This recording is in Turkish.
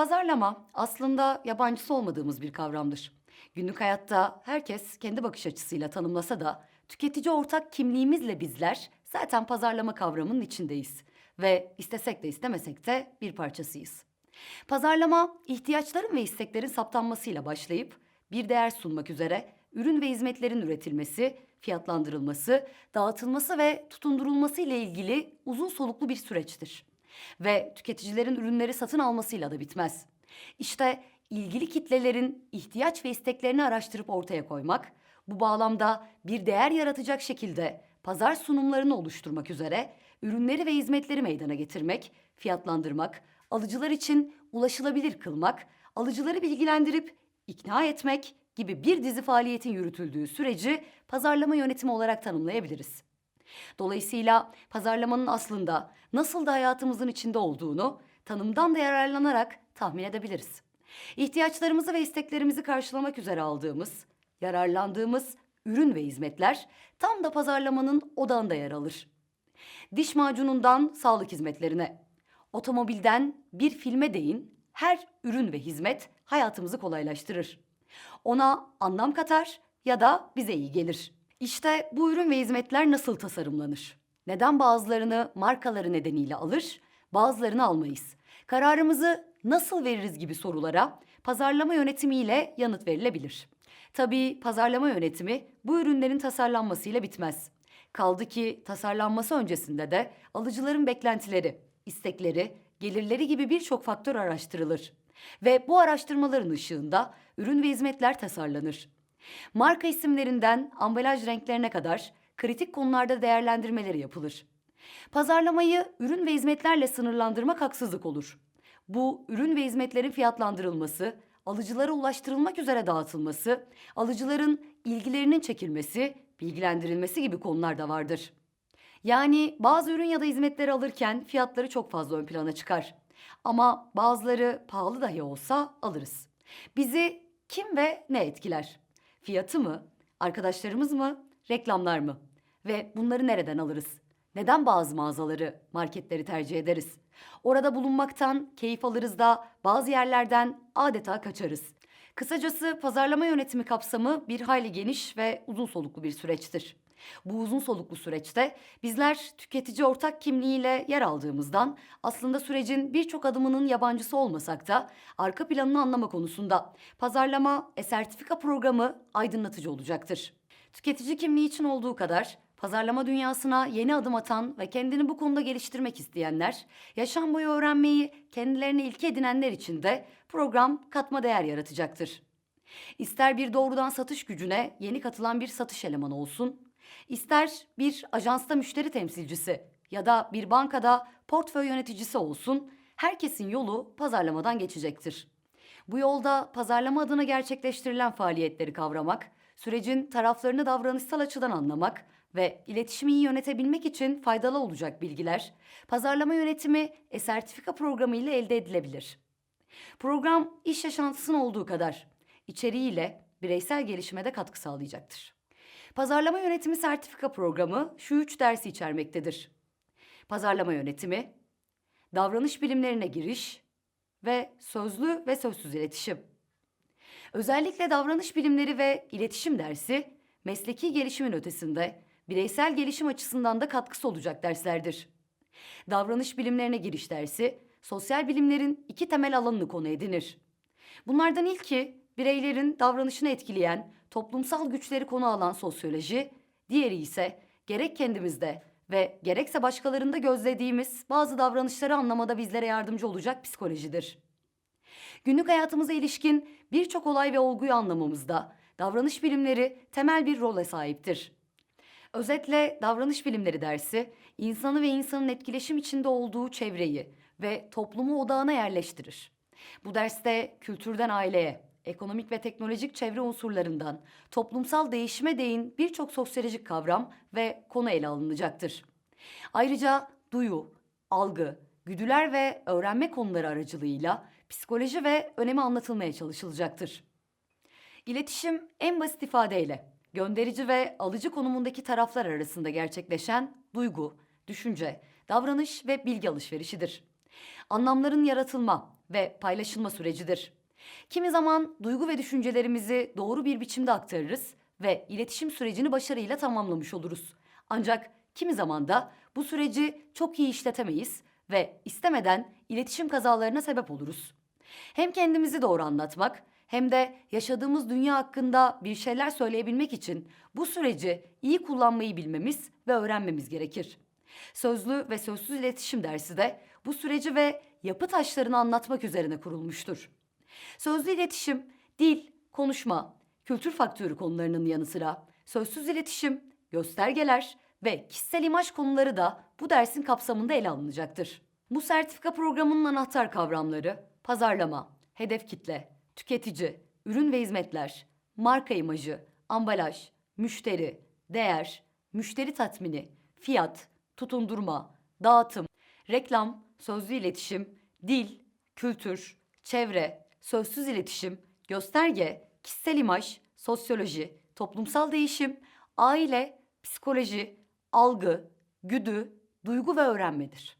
Pazarlama aslında yabancısı olmadığımız bir kavramdır. Günlük hayatta herkes kendi bakış açısıyla tanımlasa da tüketici ortak kimliğimizle bizler zaten pazarlama kavramının içindeyiz ve istesek de istemesek de bir parçasıyız. Pazarlama ihtiyaçların ve isteklerin saptanmasıyla başlayıp bir değer sunmak üzere ürün ve hizmetlerin üretilmesi, fiyatlandırılması, dağıtılması ve tutundurulması ile ilgili uzun soluklu bir süreçtir. Ve tüketicilerin ürünleri satın almasıyla da bitmez. İşte ilgili kitlelerin ihtiyaç ve isteklerini araştırıp ortaya koymak, bu bağlamda bir değer yaratacak şekilde pazar sunumlarını oluşturmak üzere ürünleri ve hizmetleri meydana getirmek, fiyatlandırmak, alıcılar için ulaşılabilir kılmak, alıcıları bilgilendirip ikna etmek gibi bir dizi faaliyetin yürütüldüğü süreci pazarlama yönetimi olarak tanımlayabiliriz. Dolayısıyla pazarlamanın aslında nasıl da hayatımızın içinde olduğunu tanımdan da yararlanarak tahmin edebiliriz. İhtiyaçlarımızı ve isteklerimizi karşılamak üzere aldığımız, yararlandığımız ürün ve hizmetler tam da pazarlamanın odağında yer alır. Diş macunundan sağlık hizmetlerine, otomobilden bir filme değin, her ürün ve hizmet hayatımızı kolaylaştırır. Ona anlam katar ya da bize iyi gelir. İşte bu ürün ve hizmetler nasıl tasarımlanır? Neden bazılarını markaları nedeniyle alır, bazılarını almayız? Kararımızı nasıl veririz gibi sorulara pazarlama yönetimiyle yanıt verilebilir. Tabii pazarlama yönetimi bu ürünlerin tasarlanmasıyla bitmez. Kaldı ki tasarlanması öncesinde de alıcıların beklentileri, istekleri, gelirleri gibi birçok faktör araştırılır. Ve bu araştırmaların ışığında ürün ve hizmetler tasarlanır. Marka isimlerinden ambalaj renklerine kadar kritik konularda değerlendirmeleri yapılır. Pazarlamayı ürün ve hizmetlerle sınırlandırmak haksızlık olur. Bu ürün ve hizmetlerin fiyatlandırılması, alıcılara ulaştırılmak üzere dağıtılması, alıcıların ilgilerinin çekilmesi, bilgilendirilmesi gibi konular da vardır. Yani bazı ürün ya da hizmetleri alırken fiyatları çok fazla ön plana çıkar. Ama bazıları pahalı dahi olsa alırız. Bizi kim ve ne etkiler? Fiyatı mı? Arkadaşlarımız mı? Reklamlar mı? Ve bunları nereden alırız? Neden bazı mağazaları, marketleri tercih ederiz? Orada bulunmaktan keyif alırız da bazı yerlerden adeta kaçarız. Kısacası pazarlama yönetimi kapsamı bir hayli geniş ve uzun soluklu bir süreçtir. Bu uzun soluklu süreçte bizler tüketici ortak kimliğiyle yer aldığımızdan aslında sürecin birçok adımının yabancısı olmasak da arka planını anlama konusunda pazarlama e sertifika programı aydınlatıcı olacaktır. Tüketici kimliği için olduğu kadar pazarlama dünyasına yeni adım atan ve kendini bu konuda geliştirmek isteyenler, yaşam boyu öğrenmeyi kendilerine ilke edinenler için de program katma değer yaratacaktır. İster bir doğrudan satış gücüne yeni katılan bir satış elemanı olsun, ister bir ajansta müşteri temsilcisi ya da bir bankada portföy yöneticisi olsun, herkesin yolu pazarlamadan geçecektir. Bu yolda pazarlama adına gerçekleştirilen faaliyetleri kavramak, sürecin taraflarını davranışsal açıdan anlamak ve iletişimi iyi yönetebilmek için faydalı olacak bilgiler, pazarlama yönetimi e-sertifika programı ile elde edilebilir. Program iş yaşantısının olduğu kadar içeriğiyle bireysel gelişime de katkı sağlayacaktır. Pazarlama yönetimi sertifika programı şu üç dersi içermektedir. Pazarlama yönetimi, davranış bilimlerine giriş ve sözlü ve sözsüz iletişim. Özellikle davranış bilimleri ve iletişim dersi mesleki gelişimin ötesinde bireysel gelişim açısından da katkısı olacak derslerdir. Davranış bilimlerine giriş dersi sosyal bilimlerin iki temel alanını konu edinir. Bunlardan ilki bireylerin davranışını etkileyen toplumsal güçleri konu alan sosyoloji, diğeri ise gerek kendimizde ve gerekse başkalarında gözlediğimiz bazı davranışları anlamada bizlere yardımcı olacak psikolojidir. Günlük hayatımıza ilişkin birçok olay ve olguyu anlamamızda davranış bilimleri temel bir role sahiptir. Özetle davranış bilimleri dersi insanı ve insanın etkileşim içinde olduğu çevreyi ve toplumu odağına yerleştirir. Bu derste kültürden aileye, ekonomik ve teknolojik çevre unsurlarından toplumsal değişime değin birçok sosyolojik kavram ve konu ele alınacaktır. Ayrıca duyu, algı, güdüler ve öğrenme konuları aracılığıyla psikoloji ve önemi anlatılmaya çalışılacaktır. İletişim en basit ifadeyle gönderici ve alıcı konumundaki taraflar arasında gerçekleşen duygu, düşünce, davranış ve bilgi alışverişidir. Anlamların yaratılma ve paylaşılma sürecidir. Kimi zaman duygu ve düşüncelerimizi doğru bir biçimde aktarırız ve iletişim sürecini başarıyla tamamlamış oluruz. Ancak kimi zaman da bu süreci çok iyi işletemeyiz ve istemeden iletişim kazalarına sebep oluruz. Hem kendimizi doğru anlatmak hem de yaşadığımız dünya hakkında bir şeyler söyleyebilmek için bu süreci iyi kullanmayı bilmemiz ve öğrenmemiz gerekir. Sözlü ve sözsüz iletişim dersi de bu süreci ve yapı taşlarını anlatmak üzerine kurulmuştur. Sözlü iletişim, dil, konuşma, kültür faktörü konularının yanı sıra sözsüz iletişim, göstergeler ve kişisel imaj konuları da bu dersin kapsamında ele alınacaktır. Bu sertifika programının anahtar kavramları pazarlama, hedef kitle, tüketici, ürün ve hizmetler, marka imajı, ambalaj, müşteri, değer, müşteri tatmini, fiyat, tutundurma, dağıtım, reklam, sözlü iletişim, dil, kültür, çevre, sözsüz iletişim, gösterge, kişisel imaj, sosyoloji, toplumsal değişim, aile, psikoloji, algı, güdü, duygu ve öğrenmedir.